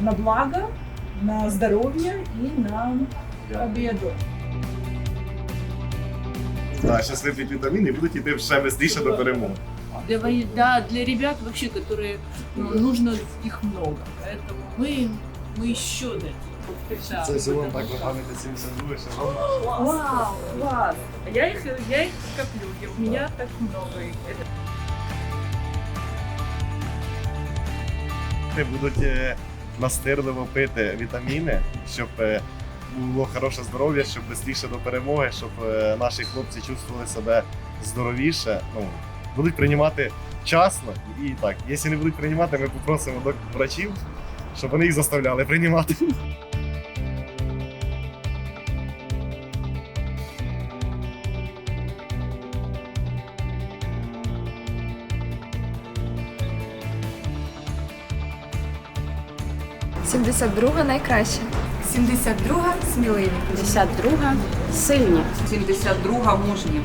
на благо, на здоровье и на победу. Да, зараз вип'ють вітаміни і будуть йти ще швидше до перемоги. Для, воен- да, для ребят вообще, которые ну, нужно их много. Поэтому мы, мы еще дадим. Да. Це сезон так ви пам'ятаєте 72 сезон. Вау, класс. Я их, я их коплю, и у меня так много их. Это Вони будуть е, настирливо пити вітаміни, щоб е, було хороше здоров'я, щоб швидше до перемоги, щоб е, наші хлопці чувствували себе здоровіше. Ну, будуть приймати вчасно і так. Якщо не будуть приймати, ми попросимо до врачів, щоб вони їх заставляли приймати. Сімдесят друга найкраще. 72 сміливі. 52 сильні. 72 мужні.